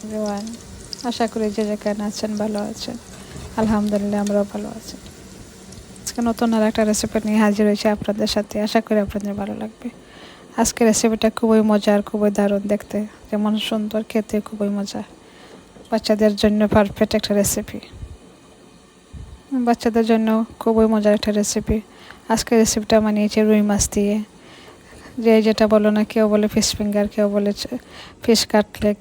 Everyone, আশা করি যে যেখানে আছেন ভালো আছেন। আলহামদুলিল্লাহ, আমরাও ভালো আছি। আজকে নতুন আর একটা রেসিপি নিয়ে হাজির হয়েছে আপনাদের সাথে। আশা করি আপনাদের ভালো লাগবে। আজকে রেসিপিটা খুবই মজার, খুবই দারুণ দেখতে। যেমন সুন্দর, খেতে খুবই মজা বাচ্চাদের জন্য পারফেক্ট একটা রেসিপি বাচ্চাদের জন্য খুবই মজার একটা রেসিপি আজকে রেসিপিটা বানিয়েছি রুই মাছ দিয়ে। যে যেটা বলো না, কেউ বলে ফিশ ফিঙ্গার কেউ বলে ফিশ কাটলেক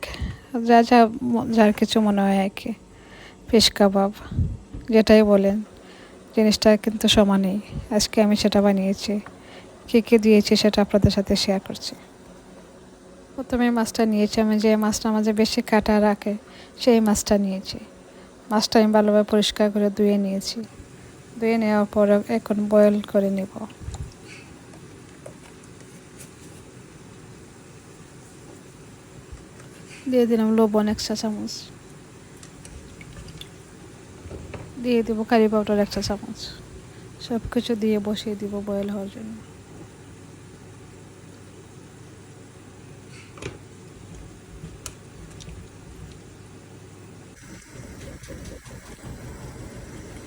যা যা যার কিছু মনে হয় আর কি। ফিশ কাবাব, যেটাই বলেন, জিনিসটা কিন্তু সমানই। আজকে আমি সেটা বানিয়েছি। কী কী দিয়েছি সেটা আপনাদের সাথে শেয়ার করছি। প্রথমে মাছটা নিয়েছি আমি, যে মাছটা মাঝে বেশি কাটা রাখে, সেই মাছটা নিয়েছি। মাছটা আমি ভালোভাবে পরিষ্কার করে ধুয়ে নিয়েছি। ধুয়ে নেওয়ার পর এখন বয়েল করে নেব। দিয়ে দিলাম লবণ এক চা চামচ। দিয়ে দেবো কারি পাউডার এক চা চামচ। সব কিছু দিয়ে বসিয়ে দিব বয়েল হওয়ার জন্য।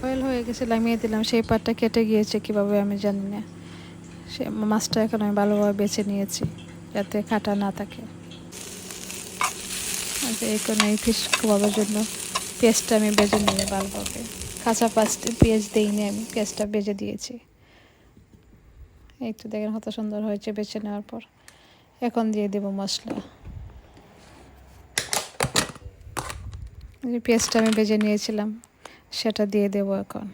বয়েল হয়ে গেছে, নামিয়ে দিলাম। সেই পাটটা কেটে গিয়েছে কীভাবে আমি জানি না। সে মাছটা এখন আমি ভালোভাবে বেছে নিয়েছি, যাতে কাটা না থাকে। আচ্ছা এখানে এই ফিশ কাবাবের জন্য পেঁয়াজটা আমি বেজে নিয়ে ভালোভাবে। কাঁচা পাঁচ পেঁয়াজ দিইনি আমি, পেঁয়াজটা বেজে দিয়েছি। একটু দেখেন কত সুন্দর হয়েছে বেছে নেওয়ার পর। এখন দিয়ে দেব মশলা। পেঁয়াজটা আমি বেজে নিয়েছিলাম, সেটা দিয়ে দেব এখন।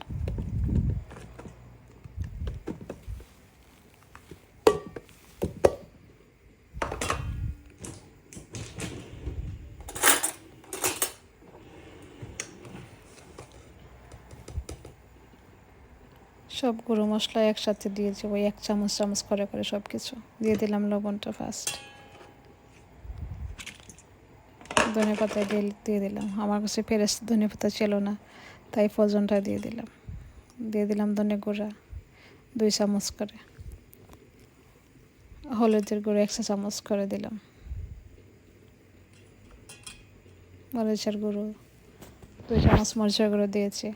সব গুঁড়ো মশলা একসাথে দিয়েছি ওই এক চামচ চামচ করে করে সব কিছু দিয়ে দিলাম লবণটা ফার্স্ট ধনে পাতা দিয়ে দিয়ে দিলাম। আমার কাছে ফেরেস ধনে পাতা ছিল না, তাই ফজনটা দিয়ে দিলাম। দিয়ে দিলাম ধনে গুঁড়া, দুই চামচ করে। হলুদের গুঁড়ো একশো চামচ করে দিলাম। মরিচের গুঁড়ো, দুই চামচ মরিচের গুঁড়ো দিয়েছি।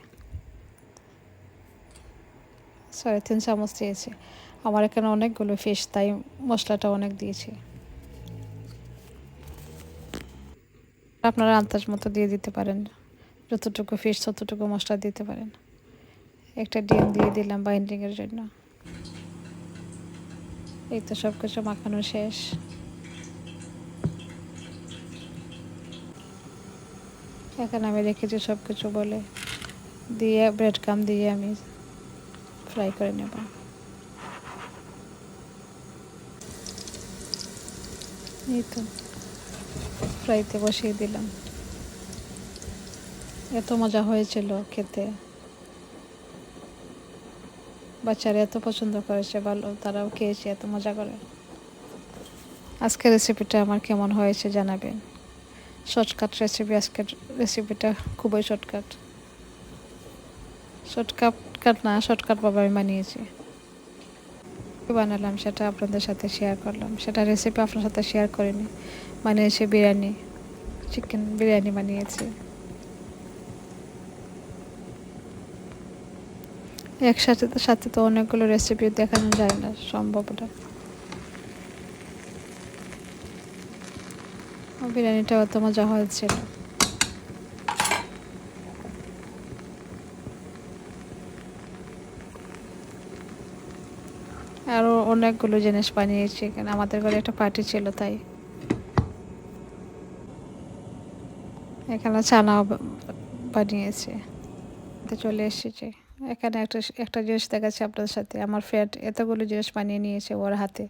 সাড়ে তিন চামচ দিয়েছি। আমার এখানে অনেকগুলো ফিশ তাই মশলাটা অনেক দিয়েছি। আপনারা আন্দাজ মতো দিয়ে দিতে পারেন। যতটুকু ফিশ ততটুকু মশলা দিতে পারেন। একটা ডিম দিয়ে দিলাম বাইন্ডিংয়ের জন্য। এই তো সব কিছু মাখানো শেষ। এখানে আমি রেখেছি সব কিছু বলে। দিয়ে ব্রেড কাম দিয়ে আমি ফ্রাই করে নেব। এই তো ফ্রাইতে বসিয়ে দিলাম। এত মজা হয়েছিল খেতে। বাচ্চারা এত পছন্দ করেছে, ভালো, তারাও খেয়েছে, এত মজা করে। আজকের রেসিপিটা আমার কেমন হয়েছে জানাবেন। শর্টকাট রেসিপি আজকের রেসিপিটা খুবই শর্টকাট শর্টকাট আমি বানিয়েছি। বানালাম, সেটা আপনাদের সাথে শেয়ার করলাম। সেটা রেসিপি আপনার সাথে শেয়ার করিনি। বানিয়েছি বিরিয়ানি চিকেন বিরিয়ানি বানিয়েছি। একসাথে সাথে তো অনেকগুলো রেসিপি দেখানো যায় না, সম্ভব না। বিরিয়ানিটা অত মজা হয়েছিল। আরও অনেকগুলো জিনিস বানিয়েছি এখানে। আমাদের ঘরে একটা পার্টি ছিল তাই। এখানে চানাও বানিয়েছে। চলে এসেছে। এখানে একটা একটা জিনিস দেখাচ্ছে আপনাদের সাথে। আমার ফ্যাট এতগুলো জিনিস বানিয়ে নিয়েছে ওর হাতে।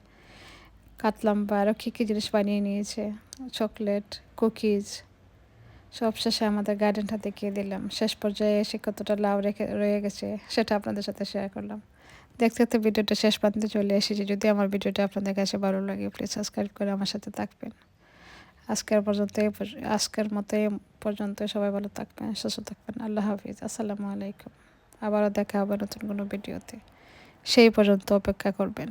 কাতলাম বা আরও কী কী জিনিস বানিয়ে নিয়েছে। চকলেট কুকিজ সব শেষে আমাদের গার্ডেনটা দেখিয়ে দিলাম। শেষ পর্যায়ে এসে কতটা লাউ রেখে, রয়ে গেছে সেটা আপনাদের সাথে শেয়ার করলাম। দেখতে দেখতে ভিডিওটা শেষ পর্যন্ত চলে এসেছি। যদি আমার ভিডিওটা আপনাদের কাছে ভালো লাগে প্লিজ সাবস্ক্রাইব করে আমার সাথে থাকবেন। আজকের পর্যন্ত আজকের মতো পর্যন্ত সবাই ভালো থাকবেন, সুস্থ থাকবেন। আল্লাহ হাফিজ। আসসালামু আলাইকুম। আবারও দেখা হবে নতুন কোনো ভিডিওতে। সেই পর্যন্ত অপেক্ষা করবেন।